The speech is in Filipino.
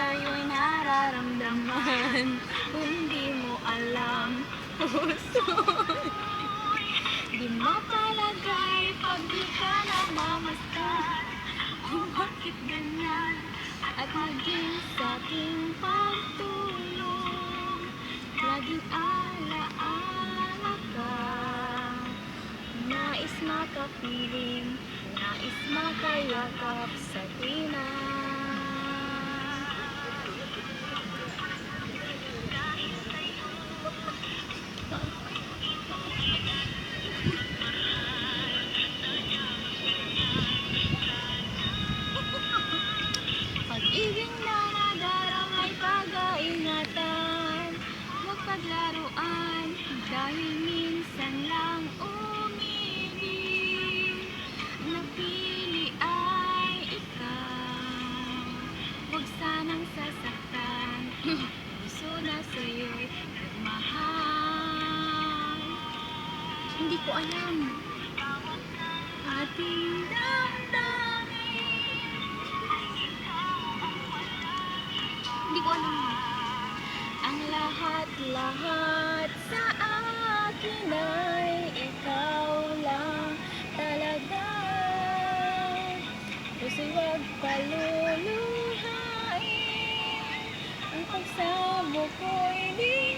sa'yo'y nararamdaman. Kung di mo alam, puso. Di mo palagay pag di ka namamastan Kung bakit ganyan At maging sa aking pagtulong Laging alaala ka. Nais makapiling Nais makayakap sa paglaruan Dahil minsan lang umibig Napili ay ikaw. Huwag sanang sasaktan. Puso na sa'yo'y nagmahal. Hindi ko alam. Ating damdamin Hindi ko alam. Lahat-lahat sa akin ay ikaw lang talaga. Puso'y huwag paluluhain. Ang pagsamo ko'y di